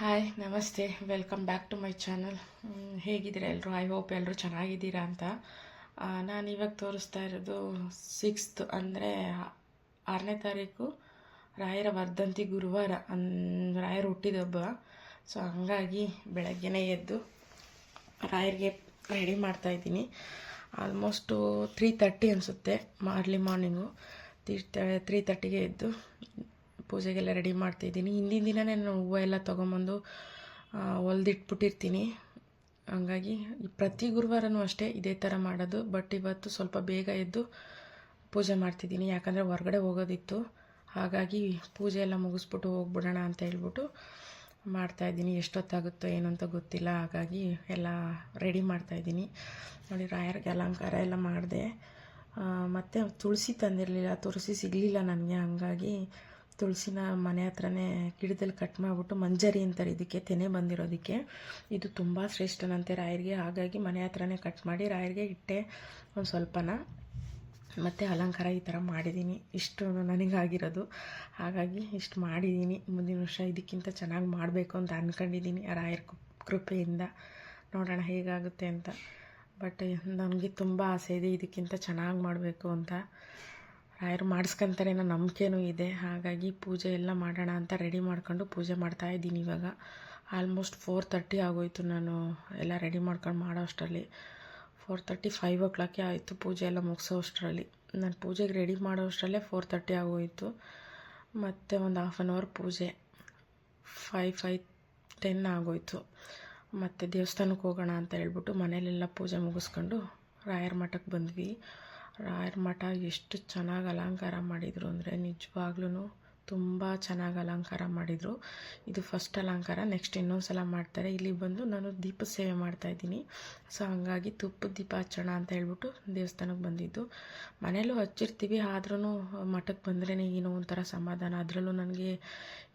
Hi ನಮಸ್ತೆ. Welcome back to my channel ಹೇಗಿದ್ದೀರಾ ಎಲ್ಲರೂ ಐ ಹೋಪ್ ಎಲ್ಲರೂ ಚೆನ್ನಾಗಿದ್ದೀರಾ ಅಂತ. ನಾನು ಇವಾಗ ತೋರಿಸ್ತಾ ಇರೋದು ಸಿಕ್ಸ್ತ್ ಅಂದರೆ ಆರನೇ ತಾರೀಕು. ರಾಯರ ವರ್ಧಂತಿ ಗುರುವಾರ. ಅನ್, ರಾಯರ ಹುಟ್ಟಿದಬ್ಬ ಸೊ ಹಂಗಾಗಿ ಬೆಳಗ್ಗೆನೇ ಎದ್ದು ರಾಯರಿಗೆ ರೆಡಿ ಮಾಡ್ತಾಯಿದ್ದೀನಿ ಆಲ್ಮೋಸ್ಟು ತ್ರೀ ತರ್ಟಿ ಅನಿಸುತ್ತೆ ಅರ್ಲಿ ಮಾರ್ನಿಂಗು ತ್ರೀ ತ್ರೀ ತರ್ಟಿಗೆ ಎದ್ದು ಪೂಜೆಗೆಲ್ಲ ರೆಡಿ ಮಾಡ್ತಾಯಿದ್ದೀನಿ ಹಿಂದಿನ ದಿನವೇ ನಾನು ಹೂವು ಎಲ್ಲ ತೊಗೊಂಬಂದು ಹೊಲ್ದಿಟ್ಬಿಟ್ಟಿರ್ತೀನಿ. ಹಂಗಾಗಿ ಪ್ರತಿ ಗುರುವಾರನೂ ಅಷ್ಟೇ ಇದೇ ಥರ ಮಾಡೋದು. ಬಟ್ ಇವತ್ತು ಸ್ವಲ್ಪ ಬೇಗ ಎದ್ದು ಪೂಜೆ ಮಾಡ್ತಿದ್ದೀನಿ. ಯಾಕಂದರೆ ಹೊರಗಡೆ ಹೋಗೋದಿತ್ತು. ಹಾಗಾಗಿ ಪೂಜೆ ಎಲ್ಲ ಮುಗಿಸ್ಬಿಟ್ಟು ಹೋಗ್ಬಿಡೋಣ ಅಂತ ಹೇಳ್ಬಿಟ್ಟು ಮಾಡ್ತಾಯಿದ್ದೀನಿ ಎಷ್ಟೊತ್ತಾಗುತ್ತೋ ಏನು ಅಂತ ಗೊತ್ತಿಲ್ಲ. ಹಾಗಾಗಿ ಎಲ್ಲ ರೆಡಿ ಮಾಡ್ತಾಯಿದ್ದೀನಿ ನೋಡಿ ರಾಯರಿಗೆ ಅಲಂಕಾರ ಎಲ್ಲ ಮಾಡಿದೆ. ಮತ್ತು ತುಳಸಿ ತಂದಿರಲಿಲ್ಲ. ತುಳಸಿ ಸಿಗಲಿಲ್ಲ ನನಗೆ. ಹಂಗಾಗಿ ತುಳಸಿನ ಮನೆ ಹತ್ರನೇ ಗಿಡದಲ್ಲಿ ಕಟ್ ಮಾಡಿಬಿಟ್ಟು ಮಂಜರಿ ಅಂತಾರೆ ಇದಕ್ಕೆ, ತೆನೆ ಬಂದಿರೋದಕ್ಕೆ. ಇದು ತುಂಬ ಶ್ರೇಷ್ಠನಂತೆ ರಾಯರಿಗೆ. ಹಾಗಾಗಿ ಮನೆ ಹತ್ರನೇ ಕಟ್ ಮಾಡಿ ರಾಯರಿಗೆ ಇಟ್ಟೆ ಒಂದು ಸ್ವಲ್ಪನ. ಮತ್ತು ಅಲಂಕಾರ ಈ ಥರ ಮಾಡಿದ್ದೀನಿ ಇಷ್ಟು ನನಗಾಗಿರೋದು. ಹಾಗಾಗಿ ಇಷ್ಟು ಮಾಡಿದ್ದೀನಿ ಮುಂದಿನ ವರ್ಷ ಇದಕ್ಕಿಂತ ಚೆನ್ನಾಗಿ ಮಾಡಬೇಕು ಅಂತ ಅಂದ್ಕೊಂಡಿದ್ದೀನಿ ರಾಯರ ಕೃಪೆಯಿಂದ. ನೋಡೋಣ ಹೇಗಾಗುತ್ತೆ ಅಂತ. ಬಟ್ ನನಗೆ ತುಂಬ ಆಸೆ ಇದೆ ಇದಕ್ಕಿಂತ ಚೆನ್ನಾಗಿ ಮಾಡಬೇಕು ಅಂತ. ರಾಯರು ಮಾಡಿಸ್ಕೊಂತಾರೆ ಅನ್ನೋ ನಂಬಿಕೆನೂ ಇದೆ. ಹಾಗಾಗಿ ಪೂಜೆ ಎಲ್ಲ ಮಾಡೋಣ ಅಂತ ರೆಡಿ ಮಾಡ್ಕೊಂಡು ಪೂಜೆ ಮಾಡ್ತಾ ಇದ್ದೀನಿ ಇವಾಗ. ಆಲ್ಮೋಸ್ಟ್ ಫೋರ್ ತರ್ಟಿ ಆಗೋಯಿತು ನಾನು ಎಲ್ಲ ರೆಡಿ ಮಾಡ್ಕೊಂಡು ಮಾಡೋ ಅಷ್ಟರಲ್ಲಿ ಫೋರ್ ತರ್ಟಿ ಫೈವ್ ಓ ಕ್ಲಾಕೇ ಆಯಿತು ಪೂಜೆ ಎಲ್ಲ ಮುಗಿಸೋ ಅಷ್ಟರಲ್ಲಿ ನಾನು ಪೂಜೆಗೆ ರೆಡಿ ಮಾಡೋ ಅಷ್ಟರಲ್ಲೇ ಫೋರ್ ತರ್ಟಿ ಆಗೋಯಿತು. ಮತ್ತು ಒಂದು ಹಾಫ್ ಆನ್ ಅವರ್ ಪೂಜೆ. ಫೈವ್ ಫೈವ್ ಟೆನ್ ಆಗೋಯಿತು. ಮತ್ತು ದೇವಸ್ಥಾನಕ್ಕೆ ಹೋಗೋಣ ಅಂತ ಹೇಳ್ಬಿಟ್ಟು ಮನೇಲೆಲ್ಲ ಪೂಜೆ ಮುಗಿಸ್ಕೊಂಡು ರಾಯರ ಮಠಕ್ಕೆ ಬಂದ್ವಿ. ರಾಯರ ಮಠ ಎಷ್ಟು ಚೆನ್ನಾಗಿ ಅಲಂಕಾರ ಮಾಡಿದರು ಅಂದರೆ ನಿಜವಾಗ್ಲೂ ತುಂಬ ಚೆನ್ನಾಗಿ ಅಲಂಕಾರ ಮಾಡಿದರು. ಇದು ಫಸ್ಟ್ ಅಲಂಕಾರ ನೆಕ್ಸ್ಟ್ ಇನ್ನೊಂದು ಸಲ ಮಾಡ್ತಾರೆ. ಇಲ್ಲಿ ಬಂದು ನಾನು ದೀಪ ಸೇವೆ ಮಾಡ್ತಾಯಿದ್ದೀನಿ ಸೊ ಹಂಗಾಗಿ ತುಪ್ಪದ ದೀಪ ಹಚ್ಚೋಣ ಅಂತ ಹೇಳ್ಬಿಟ್ಟು ದೇವಸ್ಥಾನಕ್ಕೆ ಬಂದಿದ್ದು. ಮನೇಲೂ ಹಚ್ಚಿರ್ತೀವಿ ಆದ್ರೂ ಮಠಕ್ಕೆ ಬಂದ್ರೇ ಏನೋ ಒಂಥರ ಸಮಾಧಾನ. ಅದರಲ್ಲೂ ನನಗೆ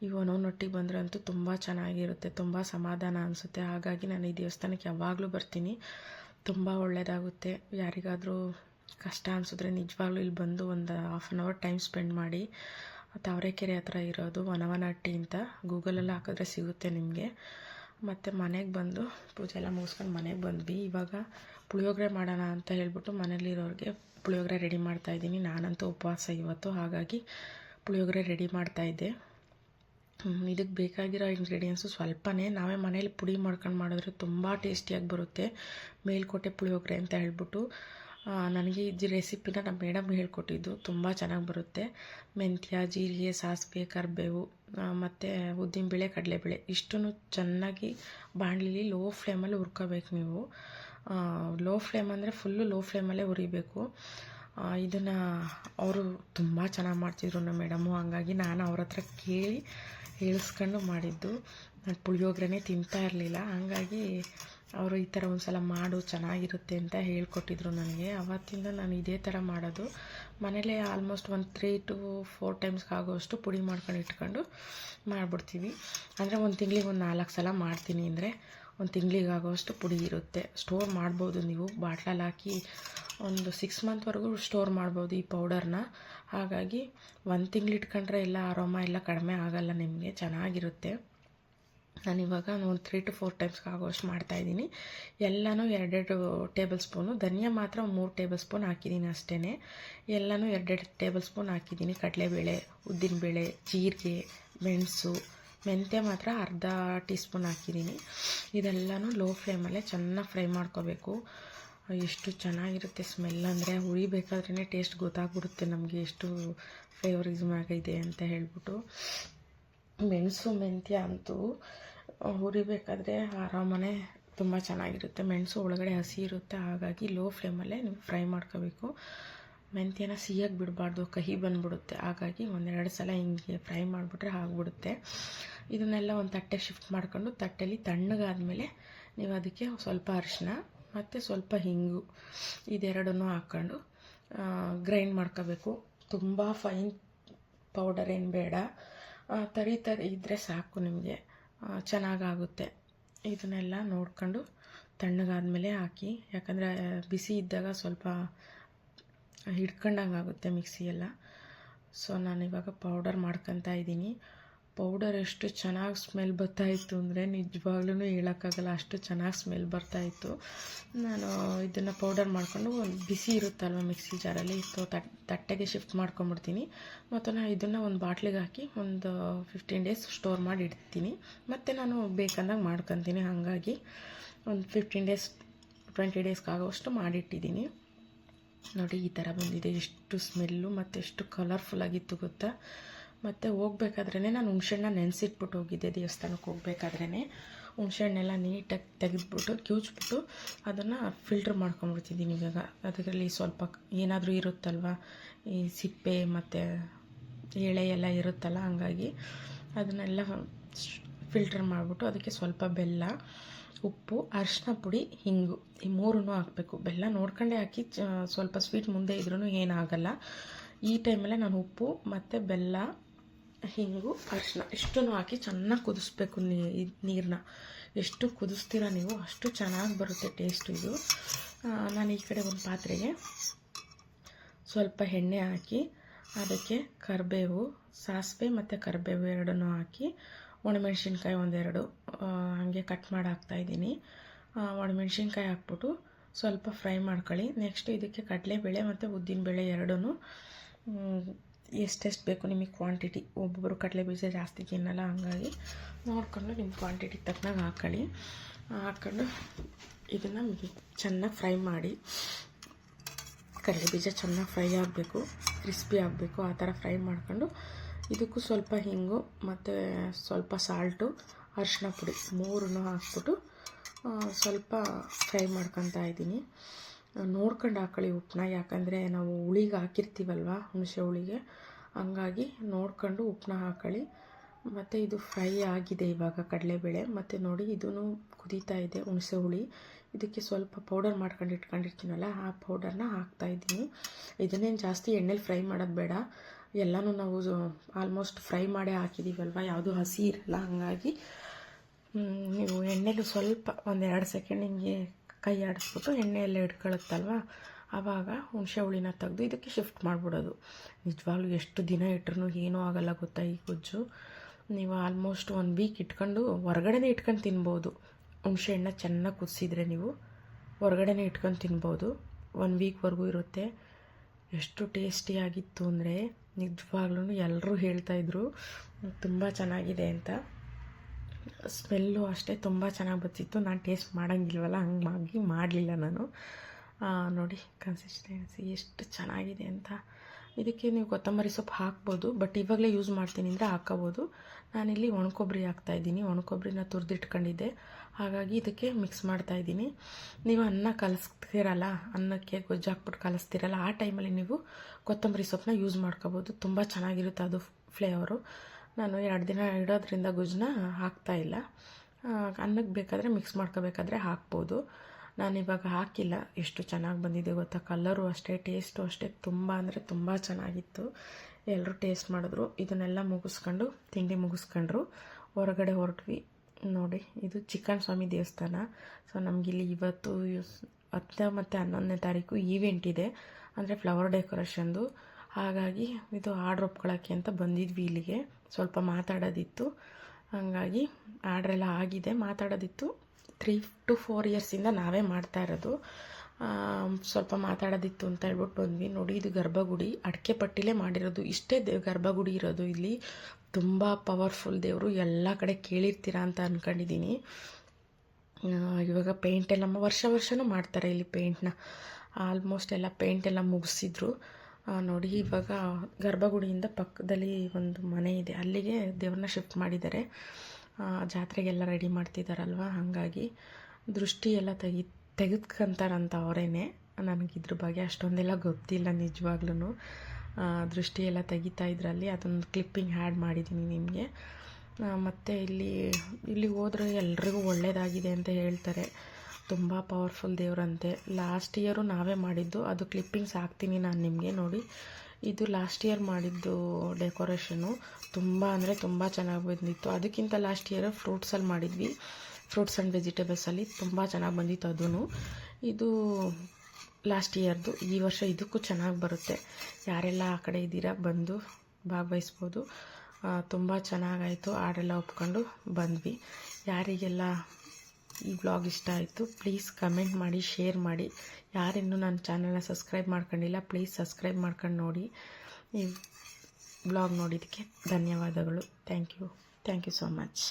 ಈ ಒನೊಟ್ಟಿಗೆ ಬಂದರೆ ಅಂತೂ ತುಂಬ ಚೆನ್ನಾಗಿರುತ್ತೆ, ತುಂಬ ಸಮಾಧಾನ ಅನಿಸುತ್ತೆ. ಹಾಗಾಗಿ ನಾನು ಈ ದೇವಸ್ಥಾನಕ್ಕೆ ಯಾವಾಗಲೂ ಬರ್ತೀನಿ. ತುಂಬ ಒಳ್ಳೆಯದಾಗುತ್ತೆ ಯಾರಿಗಾದರೂ ಕಷ್ಟ ಅನಿಸಿದ್ರೆ ನಿಜವಾಗ್ಲೂ ಇಲ್ಲಿ ಬಂದು ಒಂದು half an hour time spend ಮಾಡಿ ತಾವರೆಕೆರೆ ಹತ್ರ ಇರೋದು ವನವನಹಟ್ಟಿ ಅಂತ ಗೂಗಲಲ್ಲಿ ಹಾಕಿದ್ರೆ ಸಿಗುತ್ತೆ ನಿಮಗೆ. ಮತ್ತು ಮನೆಗೆ ಬಂದು ಪೂಜೆ ಎಲ್ಲ ಮುಗಿಸ್ಕೊಂಡು ಮನೆಗೆ ಬಂದ್ವಿ. ಇವಾಗ ಪುಳಿಯೋಗರೆ ಮಾಡೋಣ ಅಂತ ಹೇಳ್ಬಿಟ್ಟು ಮನೇಲಿರೋರಿಗೆ ಪುಳಿಯೋಗರೆ ರೆಡಿ ಮಾಡ್ತಾಯಿದ್ದೀನಿ ನಾನಂತೂ ಉಪವಾಸ ಇವತ್ತು, ಹಾಗಾಗಿ ಪುಳಿಯೋಗರೆ ರೆಡಿ ಮಾಡ್ತಾಯಿದ್ದೆ ಇದಕ್ಕೆ ಬೇಕಾಗಿರೋ ಇಂಗ್ರೀಡಿಯೆಂಟ್ಸು ಸ್ವಲ್ಪನೇ. ನಾವೇ ಮನೇಲಿ ಪುಡಿ ಮಾಡ್ಕೊಂಡು ಮಾಡಿದ್ರೆ ತುಂಬ ಟೇಸ್ಟಿಯಾಗಿ ಬರುತ್ತೆ. ಮೇಲ್ಕೋಟೆ ಪುಳಿಯೋಗರೆ ಅಂತ ಹೇಳ್ಬಿಟ್ಟು ನನಗೆ ಈ ರೆಸಿಪಿನ ನಮ್ಮ ಮೇಡಮ್ ಹೇಳ್ಕೊಟ್ಟಿದ್ದು ತುಂಬ ಚೆನ್ನಾಗಿ ಬರುತ್ತೆ. ಮೆಂತ್ಯ, ಜೀರಿಗೆ, ಸಾಸಿವೆ, ಕರಿಬೇವು ಮತ್ತು ಉದ್ದಿನಬೇಳೆ, ಕಡಲೆಬೇಳೆ ಇಷ್ಟನ್ನು ಚೆನ್ನಾಗಿ ಬಾಣಲಿಲಿ ಲೋ ಫ್ಲೇಮಲ್ಲಿ ಹುರ್ಕೋಬೇಕು ನೀವು. ಲೋ ಫ್ಲೇಮ್ ಅಂದರೆ ಫುಲ್ಲು ಲೋ ಫ್ಲೇಮಲ್ಲೇ ಹುರಿಬೇಕು. ಇದನ್ನು ಅವರು ತುಂಬ ಚೆನ್ನಾಗಿ ಮಾಡ್ತಿದ್ರು ನಮ್ಮ ಮೇಡಮು, ಹಂಗಾಗಿ ನಾನು ಅವ್ರ ಹತ್ರ ಕೇಳಿ ಹೇಳಿಸ್ಕೊಂಡು ಮಾಡಿದ್ದು. ನಾನು ಪುಳಿಯೋಗ್ರೆನೇ ತಿಂತಾ ಇರಲಿಲ್ಲ, ಹಂಗಾಗಿ ಅವರು ಈ ಥರ ಒಂದು ಸಲ ಮಾಡು, ಚೆನ್ನಾಗಿರುತ್ತೆ ಅಂತ ಹೇಳ್ಕೊಟ್ಟಿದ್ರು ನನಗೆ. ಅವತ್ತಿಂದ ನಾನು ಇದೇ ಥರ ಮಾಡೋದು. ಮನೇಲೇ ಆಲ್ಮೋಸ್ಟ್ ಒಂದು ತ್ರೀ ಟು ಫೋರ್ ಟೈಮ್ಸ್ಗೆ ಆಗೋಷ್ಟು ಪುಡಿ ಮಾಡ್ಕೊಂಡು ಇಟ್ಕೊಂಡು ಮಾಡಿಬಿಡ್ತೀವಿ. ಅಂದರೆ ಒಂದು ತಿಂಗಳಿಗೆ ಒಂದು ನಾಲ್ಕು ಸಲ ಮಾಡ್ತೀನಿ ಅಂದರೆ ಒಂದು ತಿಂಗಳಿಗೆ ಆಗೋವಷ್ಟು ಪುಡಿ ಇರುತ್ತೆ. ಸ್ಟೋರ್ ಮಾಡ್ಬೋದು ನೀವು. ಬಾಟ್ಲಲ್ಲಿ ಹಾಕಿ ಒಂದು ಸಿಕ್ಸ್ ಮಂತ್ವರೆಗೂ ಸ್ಟೋರ್ ಮಾಡ್ಬೋದು ಈ ಪೌಡರ್ನ ಹಾಗಾಗಿ ಒಂದು ತಿಂಗಳು ಇಟ್ಕೊಂಡ್ರೆ ಎಲ್ಲ ಆರೋಮ, ಎಲ್ಲ ಕಡಿಮೆ ಆಗೋಲ್ಲ ನಿಮಗೆ. ಚೆನ್ನಾಗಿರುತ್ತೆ. ನಾನಿವಾಗ ಒಂದು ತ್ರೀ ಟು ಫೋರ್ ಟೈಮ್ಸ್ಗೆ ಆಗೋಷ್ಟು ಮಾಡ್ತಾಯಿದ್ದೀನಿ ಎಲ್ಲನೂ ಎರಡೆರಡು ಟೇಬಲ್ ಸ್ಪೂನು ಧನಿಯಾ ಮಾತ್ರ ಮೂರು ಟೇಬಲ್ ಸ್ಪೂನ್ ಹಾಕಿದ್ದೀನಿ ಅಷ್ಟೇ ಎಲ್ಲನೂ ಎರಡೆರಡು ಟೇಬಲ್ ಸ್ಪೂನ್ ಹಾಕಿದ್ದೀನಿ ಕಡಲೆಬೇಳೆ, ಉದ್ದಿನಬೇಳೆ, ಜೀರಿಗೆ, ಮೆಣಸು, ಮೆಂತ್ಯ ಮಾತ್ರ ಅರ್ಧ ಟೀ ಸ್ಪೂನ್ ಹಾಕಿದ್ದೀನಿ ಇದೆಲ್ಲನೂ ಲೋ ಫ್ಲೇಮಲ್ಲೇ ಚೆನ್ನಾಗಿ ಫ್ರೈ ಮಾಡ್ಕೋಬೇಕು. ಎಷ್ಟು ಚೆನ್ನಾಗಿರುತ್ತೆ ಸ್ಮೆಲ್ ಅಂದರೆ ಹುರಿಬೇಕಾದ್ರೇ ಟೇಸ್ಟ್ ಗೊತ್ತಾಗ್ಬಿಡುತ್ತೆ ನಮಗೆ ಎಷ್ಟು ಫ್ಲೇವರಿಸಮ್ ಆಗಿದೆ ಅಂತ ಹೇಳ್ಬಿಟ್ಟು. ಮೆಣಸು, ಮೆಂತ್ಯ ಅಂತೂ ಹುರಿಬೇಕಾದ್ರೆ ಆರಾಮನೆ ತುಂಬ ಚೆನ್ನಾಗಿರುತ್ತೆ. ಮೆಣಸು ಒಳಗಡೆ ಹಸಿ ಇರುತ್ತೆ, ಹಾಗಾಗಿ ಲೋ ಫ್ಲೇಮಲ್ಲೇ ನೀವು ಫ್ರೈ ಮಾಡ್ಕೋಬೇಕು. ಮೆಂತ್ಯನ ಸಿಹಿಯಾಗಿ ಬಿಡಬಾರ್ದು, ಕಹಿ ಬಂದುಬಿಡುತ್ತೆ. ಹಾಗಾಗಿ ಒಂದೆರಡು ಸಲ ಹಿಂಗೆ ಫ್ರೈ ಮಾಡಿಬಿಟ್ರೆ ಆಗಿಬಿಡುತ್ತೆ. ಇದನ್ನೆಲ್ಲ ಒಂದು ತಟ್ಟೆ ಶಿಫ್ಟ್ ಮಾಡ್ಕೊಂಡು ತಟ್ಟೆಲಿ ತಣ್ಣಗಾದಮೇಲೆ ನೀವು ಅದಕ್ಕೆ ಸ್ವಲ್ಪ ಅರಿಶಿನ ಮತ್ತು ಸ್ವಲ್ಪ ಹಿಂಗು ಇದೆರಡನ್ನೂ ಹಾಕ್ಕೊಂಡು ಗ್ರೈಂಡ್ ಮಾಡ್ಕೋಬೇಕು. ತುಂಬ ಫೈನ್ ಪೌಡರ್ ಏನು ಬೇಡ. ತರಿ ತರಿ ಇದ್ದರೆ ಸಾಕು ನಿಮಗೆ. ಚೆನ್ನಾಗಾಗುತ್ತೆ. ಇದನ್ನೆಲ್ಲ ನೋಡ್ಕೊಂಡು ತಣ್ಣಗಾದ್ಮೇಲೆ ಹಾಕಿ, ಯಾಕಂದರೆ ಬಿಸಿ ಇದ್ದಾಗ ಸ್ವಲ್ಪ ಹಿಡ್ಕೊಂಡಂಗೆ ಆಗುತ್ತೆ ಮಿಕ್ಸಿ ಎಲ್ಲ ಸೊ, ನಾನಿವಾಗ ಪೌಡರ್ ಮಾಡ್ಕೊತಾ ಇದ್ದೀನಿ. ಪೌಡರ್ ಎಷ್ಟು ಚೆನ್ನಾಗಿ ಸ್ಮೆಲ್ ಬರ್ತಾಯಿತ್ತು ಅಂದರೆ ನಿಜವಾಗ್ಲೂ ಹೇಳೋಕ್ಕಾಗಲ್ಲ, ಅಷ್ಟು ಚೆನ್ನಾಗಿ ಸ್ಮೆಲ್ ಬರ್ತಾಯಿತ್ತು ನಾನು ಇದನ್ನು ಪೌಡರ್ ಮಾಡಿಕೊಂಡು ಒಂದು ಬಿಸಿ ಇರುತ್ತಲ್ವ ಮಿಕ್ಸಿ ಜಾರಲ್ಲಿ, ಸೊ ತಟ್ಟೆಗೆ ಶಿಫ್ಟ್ ಮಾಡ್ಕೊಂಬಿಡ್ತೀನಿ ಮತ್ತು ನಾನು ಇದನ್ನು ಒಂದು ಬಾಟ್ಲಿಗೆ ಹಾಕಿ ಒಂದು ಫಿಫ್ಟೀನ್ ಡೇಸ್ ಸ್ಟೋರ್ ಮಾಡಿ ಇಡ್ತೀನಿ. ಮತ್ತು ನಾನು ಬೇಕಂದಾಗ ಮಾಡ್ಕೊತೀನಿ, ಹಾಗಾಗಿ ಒಂದು ಫಿಫ್ಟೀನ್ ಡೇಸ್ ಟ್ವೆಂಟಿ ಡೇಸ್ಗಾಗೋಷ್ಟು ಮಾಡಿಟ್ಟಿದ್ದೀನಿ. ನೋಡಿ, ಈ ಥರ ಬಂದಿದೆ. ಎಷ್ಟು ಸ್ಮೆಲ್ಲು ಮತ್ತು ಎಷ್ಟು ಕಲರ್ಫುಲ್ ಆಗಿತ್ತು ಗೊತ್ತಾ? ಮತ್ತು ಹೋಗ್ಬೇಕಾದ್ರೇ ನಾನು ಹುಣ್ಸೆಣ್ಣ ನೆನೆಸಿಟ್ಬಿಟ್ಟು ಹೋಗಿದ್ದೆ ದೇವಸ್ಥಾನಕ್ಕೆ ಹೋಗ್ಬೇಕಾದ್ರೇ ಹುಣ್ಸೆಹಣ್ಣೆಲ್ಲ ನೀಟಾಗಿ ತೆಗೆದ್ಬಿಟ್ಟು ಕಿವುಚ್ಬಿಟ್ಟು ಅದನ್ನು ಫಿಲ್ಟ್ರ್ ಮಾಡ್ಕೊಂಡ್ಬಿಡ್ತಿದ್ದೀನಿ ಇವಾಗ. ಅದರಲ್ಲಿ ಸ್ವಲ್ಪ ಏನಾದರೂ ಇರುತ್ತಲ್ವ? ಈ ಸಿಪ್ಪೆ ಮತ್ತು ಎಳೆ ಎಲ್ಲ ಇರುತ್ತಲ್ಲ, ಹಂಗಾಗಿ ಅದನ್ನೆಲ್ಲ ಫಿಲ್ಟರ್ ಮಾಡಿಬಿಟ್ಟು ಅದಕ್ಕೆ ಸ್ವಲ್ಪ ಬೆಲ್ಲ, ಉಪ್ಪು ಅರಿಶಿನ ಪುಡಿ, ಹಿಂಗು ಈ ಮೂರೂ ಹಾಕಬೇಕು. ಬೆಲ್ಲ ನೋಡ್ಕೊಂಡೇ ಹಾಕಿ ಸ್ವಲ್ಪ ಸ್ವೀಟ್ ಮುಂದೆ ಇದ್ರೂ ಏನಾಗಲ್ಲ. ಈ ಟೈಮಲ್ಲೇ ನಾನು ಉಪ್ಪು ಮತ್ತು ಬೆಲ್ಲ ಹಿಂಗು ಅರಿಶಿನ ಇಷ್ಟನ್ನು ಹಾಕಿ ಚೆನ್ನಾಗಿ ಕುದಿಸ್ಬೇಕು ನೀರನ್ನ ಎಷ್ಟು ಕುದಿಸ್ತೀರ ನೀವು, ಅಷ್ಟು ಚೆನ್ನಾಗಿ ಬರುತ್ತೆ ಟೇಸ್ಟ್ ಇದು. ನಾನು ಈ ಕಡೆ ಒಂದು ಪಾತ್ರೆಗೆ ಸ್ವಲ್ಪ ಎಣ್ಣೆ ಹಾಕಿ, ಅದಕ್ಕೆ ಕರಿಬೇವು, ಸಾಸಿವೆ ಮತ್ತು ಕರಿಬೇವು ಎರಡನ್ನೂ ಹಾಕಿ, ಒಣಮೆಣ್ಸಿನ್ಕಾಯಿ ಒಂದೆರಡು ಹಾಗೆ ಕಟ್ ಮಾಡಿ ಹಾಕ್ತಾಯಿದ್ದೀನಿ ಒಣಮೆಣ್ಸಿನ್ಕಾಯಿ ಹಾಕ್ಬಿಟ್ಟು ಸ್ವಲ್ಪ ಫ್ರೈ ಮಾಡ್ಕೊಳ್ಳಿ. ನೆಕ್ಸ್ಟ್ ಇದಕ್ಕೆ ಕಡಲೆಬೇಳೆ ಮತ್ತು ಉದ್ದಿನಬೇಳೆ ಎರಡೂ ಎಷ್ಟೆಷ್ಟು ಬೇಕು ನಿಮಗೆ ಕ್ವಾಂಟಿಟಿ ಒಬ್ಬೊಬ್ಬರು ಕಡಲೆ ಬೀಜ ಜಾಸ್ತಿ ತಿನ್ನಲ್ಲ, ಹಂಗಾಗಿ ನೋಡಿಕೊಂಡು ನಿಮ್ಮ ಕ್ವಾಂಟಿಟಿ ತಕ್ಕನಾಗ ಹಾಕ್ಕೊಳ್ಳಿ ಹಾಕ್ಕೊಂಡು ಇದನ್ನು ಚೆನ್ನಾಗಿ ಫ್ರೈ ಮಾಡಿ. ಕಡಲೆ ಬೀಜ ಚೆನ್ನಾಗಿ ಫ್ರೈ ಆಗಬೇಕು ಕ್ರಿಸ್ಪಿ ಆಗಬೇಕು, ಆ ಥರ ಫ್ರೈ ಮಾಡ್ಕೊಂಡು ಇದಕ್ಕೂ ಸ್ವಲ್ಪ ಹಿಂಗು ಮತ್ತು ಸ್ವಲ್ಪ ಸಾಲ್ಟು ಅರಿಶಿನ ಪುಡಿ ಮೂರನ್ನು ಹಾಕ್ಬಿಟ್ಟು ಸ್ವಲ್ಪ ಫ್ರೈ ಮಾಡ್ಕೊತಾ ಇದ್ದೀನಿ. ನೋಡ್ಕೊಂಡು ಹಾಕೊಳ್ಳಿ ಉಪ್ಪನ್ನ ಯಾಕಂದರೆ ನಾವು ಹುಳಿಗೆ ಹಾಕಿರ್ತೀವಲ್ವ ಹುಣಸೆ ಹುಳಿಗೆ. ಹಂಗಾಗಿ ನೋಡ್ಕೊಂಡು ಉಪ್ಪನ್ನ ಹಾಕೊಳ್ಳಿ. ಮತ್ತು ಇದು ಫ್ರೈ ಆಗಿದೆ ಇವಾಗ ಕಡಲೆಬೇಳೆ. ಮತ್ತು ನೋಡಿ ಇದೂ ಕುದೀತಾ ಇದೆ ಹುಣಸೆ ಹುಳಿ. ಇದಕ್ಕೆ ಸ್ವಲ್ಪ ಪೌಡರ್ ಮಾಡ್ಕೊಂಡು ಇಟ್ಕೊಂಡಿರ್ತೀನಲ್ಲ, ಆ ಪೌಡರ್ನ ಹಾಕ್ತಾಯಿದ್ದೀನಿ ಇದನ್ನೇನು ಜಾಸ್ತಿ ಎಣ್ಣೆಲಿ ಫ್ರೈ ಮಾಡೋದು ಬೇಡ. ಎಲ್ಲನೂ ನಾವು ಆಲ್ಮೋಸ್ಟ್ ಫ್ರೈ ಮಾಡೇ ಹಾಕಿದ್ದೀವಲ್ವ ಯಾವುದು ಹಸಿ ಇರಲ್ಲ. ಹಾಗಾಗಿ ನೀವು ಎಣ್ಣೆಗೆ ಸ್ವಲ್ಪ ಒಂದೆರಡು ಸೆಕೆಂಡ್ ಹಿಂಗೆ ಕೈ ಆಡಿಸ್ಬಿಟ್ಟು ಎಣ್ಣೆಯೆಲ್ಲ ಇಟ್ಕೊಳುತ್ತಲ್ವ? ಆವಾಗ ಹುಣಸೆ ಹುಳಿನ ತೆಗೆದು ಇದಕ್ಕೆ ಶಿಫ್ಟ್ ಮಾಡಿಬಿಡೋದು. ನಿಜವಾಗ್ಲೂ ಎಷ್ಟು ದಿನ ಇಟ್ರೂ ಏನೂ ಆಗಲ್ಲ ಗೊತ್ತಾ ಈ ಗೊಜ್ಜು? ನೀವು ಆಲ್ಮೋಸ್ಟ್ ಒನ್ ವೀಕ್ ಇಟ್ಕೊಂಡು ಹೊರಗಡೆನೇ ಇಟ್ಕೊಂಡು ತಿನ್ಬೋದು. ಹುಣಸೆ ಹಣ್ಣು ಚೆನ್ನಾಗಿ ಕುದಿಸಿದ್ರೆ ನೀವು ಹೊರಗಡೆನೇ ಇಟ್ಕೊಂಡು ತಿನ್ಬೋದು. ಒನ್ ವೀಕ್ವರೆಗೂ ಇರುತ್ತೆ. ಎಷ್ಟು ಟೇಸ್ಟಿಯಾಗಿತ್ತು ಅಂದರೆ ನಿಜವಾಗ್ಲೂ ಎಲ್ಲರೂ ಹೇಳ್ತಾಯಿದ್ರು ತುಂಬ ಚೆನ್ನಾಗಿದೆ ಅಂತ. ಸ್ಮೆಲ್ಲು ಅಷ್ಟೇ ತುಂಬ ಚೆನ್ನಾಗಿ ಬರ್ತಿತ್ತು. ನಾನು ಟೇಸ್ಟ್ ಮಾಡೋಂಗಿಲ್ವಲ್ಲ ಹಂಗೆ ಮಾಡಿ ಮಾಡಲಿಲ್ಲ ನಾನು. ನೋಡಿ ಕನ್ಸಿಸ್ಟೆನ್ಸಿ ಎಷ್ಟು ಚೆನ್ನಾಗಿದೆ ಅಂತ. ಇದಕ್ಕೆ ನೀವು ಕೊತ್ತಂಬರಿ ಸೊಪ್ಪು ಹಾಕ್ಬೋದು ಬಟ್ ಇವಾಗಲೇ ಯೂಸ್ ಮಾಡ್ತೀನಿ ಅಂದರೆ ಹಾಕೋಬೋದು. ನಾನಿಲ್ಲಿ ಒಣಕೊಬ್ಬರಿ ಹಾಕ್ತಾಯಿದ್ದೀನಿ ಒಣಕೊಬ್ಬರಿನ ತುರಿದಿಟ್ಕೊಂಡಿದ್ದೆ. ಹಾಗಾಗಿ ಇದಕ್ಕೆ ಮಿಕ್ಸ್ ಮಾಡ್ತಾಯಿದ್ದೀನಿ ನೀವು ಅನ್ನ ಕಲಿಸ್ತೀರಲ್ಲ, ಅನ್ನಕ್ಕೆ ಗೊಜ್ಜು ಹಾಕ್ಬಿಟ್ಟು ಕಲಿಸ್ತೀರಲ್ಲ, ಆ ಟೈಮಲ್ಲಿ ನೀವು ಕೊತ್ತಂಬರಿ ಸೊಪ್ಪನ್ನ ಯೂಸ್ ಮಾಡ್ಕೋಬೋದು. ತುಂಬ ಚೆನ್ನಾಗಿರುತ್ತೆ ಅದು ಫ್ಲೇವರು ನಾನು ಎರಡು ದಿನ ಇಡೋದ್ರಿಂದ ಗೊಜ್ಜನ್ನ ಹಾಕ್ತಾಯಿಲ್ಲ ಅನ್ನಕ್ಕೆ ಬೇಕಾದರೆ ಮಿಕ್ಸ್ ಮಾಡ್ಕೋಬೇಕಾದ್ರೆ ಹಾಕ್ಬೋದು. ನಾನಿವಾಗ ಹಾಕಿಲ್ಲ. ಎಷ್ಟು ಚೆನ್ನಾಗಿ ಬಂದಿದೆ ಗೊತ್ತಾ? ಕಲ್ಲರು ಅಷ್ಟೇ ಟೇಸ್ಟು ಅಷ್ಟೇ. ತುಂಬ ಅಂದರೆ ತುಂಬ ಚೆನ್ನಾಗಿತ್ತು. ಎಲ್ಲರೂ ಟೇಸ್ಟ್ ಮಾಡಿದ್ರು. ಇದನ್ನೆಲ್ಲ ಮುಗಿಸ್ಕೊಂಡು, ತಿಂಡಿ ಮುಗಿಸ್ಕೊಂಡ್ರು. ಹೊರಗಡೆ ಹೊರಟ್ವಿ. ನೋಡಿ, ಇದು ಚಿಕ್ಕನ್ ಸ್ವಾಮಿ ದೇವಸ್ಥಾನ. ಸೊ ನಮಗಿಲ್ಲಿ ಇವತ್ತು ಹತ್ತನೇ ಮತ್ತು ಹನ್ನೊಂದನೇ ತಾರೀಕು ಈವೆಂಟ್ ಇದೆ. ಅಂದರೆ ಫ್ಲವರ್ ಡೆಕೋರೇಷನ್ದು ಹಾಗಾಗಿ ಇದು ಆರ್ಡ್ರ್ ಒಪ್ಕೊಳ್ಳೋಕ್ಕೆ ಅಂತ ಬಂದಿದ್ವಿ ಇಲ್ಲಿಗೆ. ಸ್ವಲ್ಪ ಮಾತಾಡೋದಿತ್ತು. ಹಾಗಾಗಿ ಆರ್ಡ್ರೆಲ್ಲ ಆಗಿದೆ. ಮಾತಾಡೋದಿತ್ತು. ತ್ರೀ ಟು ಫೋರ್ ಇಯರ್ಸಿಂದ ನಾವೇ ಮಾಡ್ತಾ ಇರೋದು. ಸ್ವಲ್ಪ ಮಾತಾಡೋದಿತ್ತು ಅಂತ ಹೇಳ್ಬಿಟ್ಟು ಬಂದ್ವಿ. ನೋಡಿ, ಇದು ಗರ್ಭಗುಡಿ. ಅಡಿಕೆ ಪಟ್ಟಿಲೇ ಮಾಡಿರೋದು. ಇಷ್ಟೇ ದೇವ್ ಗರ್ಭಗುಡಿ ಇರೋದು ಇಲ್ಲಿ. ತುಂಬ ಪವರ್ಫುಲ್ ದೇವರು. ಎಲ್ಲ ಕಡೆ ಕೇಳಿರ್ತೀರಾ ಅಂತ ಅಂದ್ಕೊಂಡಿದ್ದೀನಿ ಇವಾಗ ಪೇಂಟ್ ಎಲ್ಲ ವರ್ಷ ವರ್ಷವೂ ಮಾಡ್ತಾರೆ ಇಲ್ಲಿ ಪೇಂಟ್ನ ಆಲ್ಮೋಸ್ಟ್ ಎಲ್ಲ ಪೇಂಟ್ ಎಲ್ಲ ಮುಗಿಸಿದ್ರು. ನೋಡಿ, ಇವಾಗ ಗರ್ಭಗುಡಿಯಿಂದ ಪಕ್ಕದಲ್ಲಿ ಒಂದು ಮನೆ ಇದೆ. ಅಲ್ಲಿಗೆ ದೇವ್ರನ್ನ ಶಿಫ್ಟ್ ಮಾಡಿದ್ದಾರೆ. ಜಾತ್ರೆಗೆಲ್ಲ ರೆಡಿ ಮಾಡ್ತಿದ್ದಾರಲ್ವ ಹಾಗಾಗಿ ದೃಷ್ಟಿ ಎಲ್ಲ ತೆಗಿ, ತೆಗೆದ್ಕೊಂತಾರಂತ ಅವರೇನೆ. ಇದ್ರ ಬಗ್ಗೆ ಅಷ್ಟೊಂದೆಲ್ಲ ಗೊತ್ತಿಲ್ಲ ನಿಜವಾಗ್ಲೂ ದೃಷ್ಟಿ ಎಲ್ಲ ತೆಗಿತಾ ಇದ್ರಲ್ಲಿ ಅದೊಂದು ಕ್ಲಿಪ್ಪಿಂಗ್ ಆ್ಯಡ್ ಮಾಡಿದ್ದೀನಿ ನಿಮಗೆ. ಮತ್ತು ಇಲ್ಲಿ ಇಲ್ಲಿ ಹೋದ್ರೆ ಎಲ್ರಿಗೂ ಒಳ್ಳೆಯದಾಗಿದೆ ಅಂತ ಹೇಳ್ತಾರೆ. ತುಂಬ ಪವರ್ಫುಲ್ ದೇವರಂತೆ. ಲಾಸ್ಟ್ ಇಯರು ನಾವೇ ಮಾಡಿದ್ದು, ಅದು ಕ್ಲಿಪ್ಪಿಂಗ್ಸ್ ಹಾಕ್ತೀನಿ ನಾನು ನಿಮಗೆ ನೋಡಿ. ಇದು ಲಾಸ್ಟ್ ಇಯರ್ ಮಾಡಿದ್ದು ಡೆಕೋರೇಷನು ತುಂಬ ಅಂದರೆ ತುಂಬ ಚೆನ್ನಾಗಿ ಬಂದಿತ್ತು. ಅದಕ್ಕಿಂತ ಲಾಸ್ಟ್ ಇಯರ್ ಫ್ರೂಟ್ಸಲ್ಲಿ ಮಾಡಿದ್ವಿ. ಫ್ರೂಟ್ಸ್ ಆ್ಯಂಡ್ ವೆಜಿಟೇಬಲ್ಸಲ್ಲಿ ತುಂಬ ಚೆನ್ನಾಗಿ ಬಂದಿತ್ತು ಅದೂ ಇದು ಲಾಸ್ಟ್ ಇಯರ್ದು ಈ ವರ್ಷ ಇದಕ್ಕೂ ಚೆನ್ನಾಗಿ ಬರುತ್ತೆ. ಯಾರೆಲ್ಲ ಆ ಕಡೆ ಇದ್ದೀರಾ, ಬಂದು ಭಾಗವಹಿಸ್ಬೋದು. ತುಂಬ ಚೆನ್ನಾಗಾಯಿತು ಹಾಡೆಲ್ಲ ಒಪ್ಕೊಂಡು ಬಂದ್ವಿ. ಯಾರಿಗೆಲ್ಲ ಈ ಬ್ಲಾಗ್ ಇಷ್ಟ ಆಯಿತು ಪ್ಲೀಸ್ ಕಮೆಂಟ್ ಮಾಡಿ ಶೇರ್ ಮಾಡಿ. ಯಾರಿನ್ನೂ ನನ್ನ ಚಾನಲ್ನ ಸಬ್ಸ್ಕ್ರೈಬ್ ಮಾಡ್ಕೊಂಡಿಲ್ಲ ಪ್ಲೀಸ್ ಸಬ್ಸ್ಕ್ರೈಬ್ ಮಾಡ್ಕೊಂಡು ನೋಡಿ. ಈ ಬ್ಲಾಗ್ ನೋಡಿದ್ದಕ್ಕೆ ಧನ್ಯವಾದಗಳು. Thank you thank you so much